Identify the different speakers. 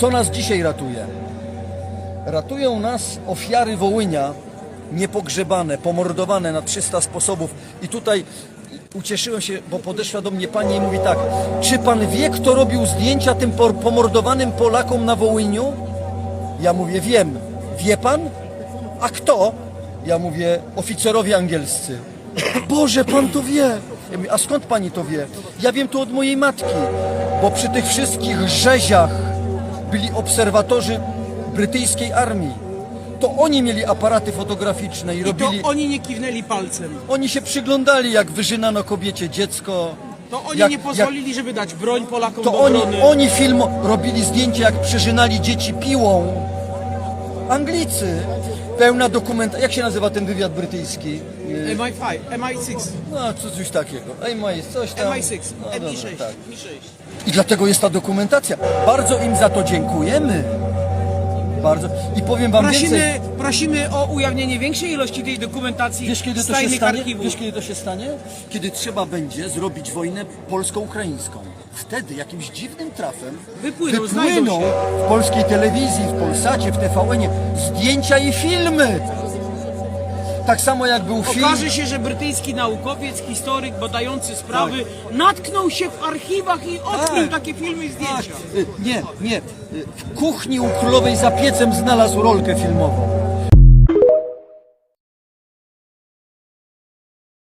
Speaker 1: Co nas dzisiaj ratuje? Ratują nas ofiary Wołynia, niepogrzebane, pomordowane na 300 sposobów. I tutaj ucieszyłem się, bo podeszła do mnie pani i mówi tak, czy pan wie, kto robił zdjęcia tym pomordowanym Polakom na Wołyniu? Ja mówię, wiem. Wie pan? A kto? Ja mówię, oficerowie angielscy. Boże, pan to wie. Ja mówię, a skąd pani to wie? Ja wiem to od mojej matki, bo przy tych wszystkich rzeziach byli obserwatorzy brytyjskiej armii. To oni mieli aparaty fotograficzne i
Speaker 2: I to
Speaker 1: robili...
Speaker 2: oni nie kiwnęli palcem.
Speaker 1: Oni się przyglądali, jak wyżynano kobiecie dziecko.
Speaker 2: To oni
Speaker 1: jak-
Speaker 2: nie pozwolili, żeby dać broń Polakom
Speaker 1: To
Speaker 2: do
Speaker 1: oni,
Speaker 2: obrony.
Speaker 1: oni film robili zdjęcia, jak przyżynali dzieci piłą. Anglicy. Pełna dokumentacja. Jak się nazywa ten wywiad brytyjski? Yy,
Speaker 2: MI5, MI6,
Speaker 1: No, co, coś takiego. MI coś tam.
Speaker 2: MI6,
Speaker 1: No, dobra,
Speaker 2: MI6,
Speaker 1: tak.
Speaker 2: Mi6.
Speaker 1: I dlatego jest ta dokumentacja. Bardzo im za to dziękujemy. Bardzo. I powiem wam więcej.
Speaker 2: Prosimy, prosimy o ujawnienie większej ilości tej dokumentacji
Speaker 1: Wiesz kiedy
Speaker 2: z
Speaker 1: to się
Speaker 2: tajnych
Speaker 1: stanie?
Speaker 2: archiwów.
Speaker 1: Wiesz kiedy to się stanie? Kiedy trzeba będzie zrobić wojnę polsko-ukraińską. Wtedy jakimś dziwnym trafem
Speaker 2: Wypłyną, znajdą
Speaker 1: wypłyną
Speaker 2: się.
Speaker 1: w polskiej telewizji, w Polsacie, w TVN-ie zdjęcia i filmy. Tak samo jak był film.
Speaker 2: Okaże się, że brytyjski naukowiec, historyk badający sprawy natknął się w archiwach i odkrył
Speaker 1: Tak.
Speaker 2: takie filmy i
Speaker 1: Tak,
Speaker 2: zdjęcia.
Speaker 1: y, nie, nie. y, W kuchni u królowej za piecem znalazł rolkę filmową.